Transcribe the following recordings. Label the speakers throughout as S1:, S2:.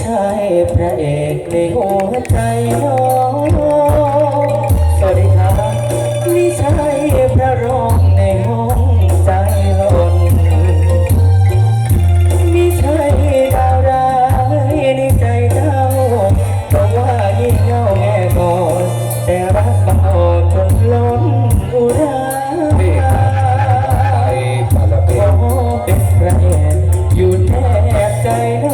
S1: ใช่พระเอกในหัวใจน้องสวัสดีครับนี่ใช่พระรองในห้องใจหล่นมิใช่ดาวร้ายในใจเจ้าเพราะว่ายิ่งเงาแง่ก่อนแต่รักบังอ่อนจนล้นอุรา
S2: ไปปาลเบ
S1: ขอเป็นพระเอกอยู่แนบใจน้อง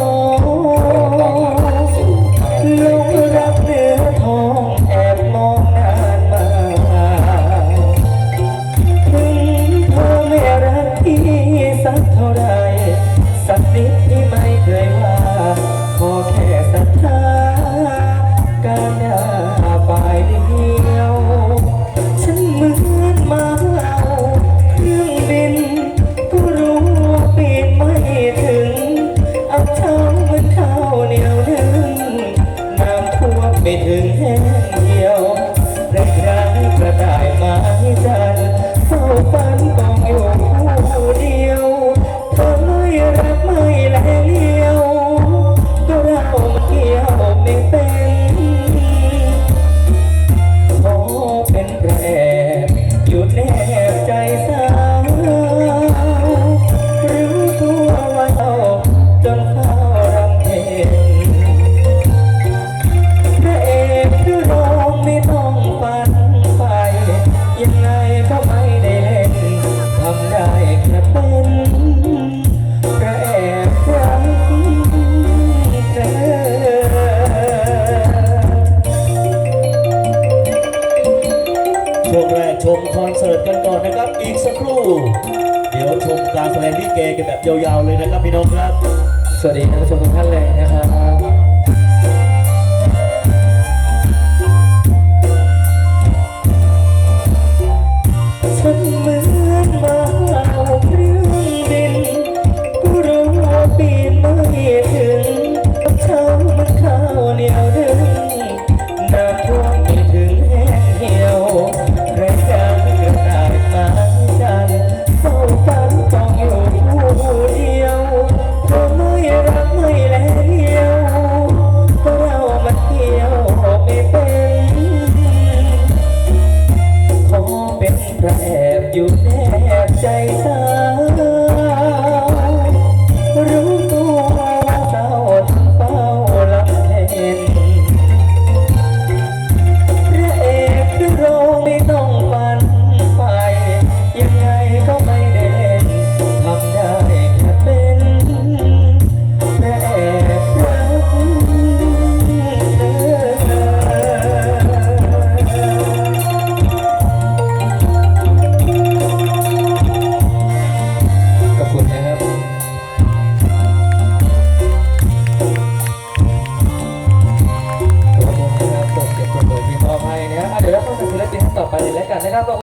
S3: ช่วงแรกชมคอนเสิร์ตกันก่อนนะครับ อีกสักครู่ เดี๋ยวชมการแสดงลิเกกันแบบยาวๆเลยนะครับพี่น้องครับ
S1: สวัสดีท่านผู้ชมทุกท่านเลยนะครับ ใจเธอ Senado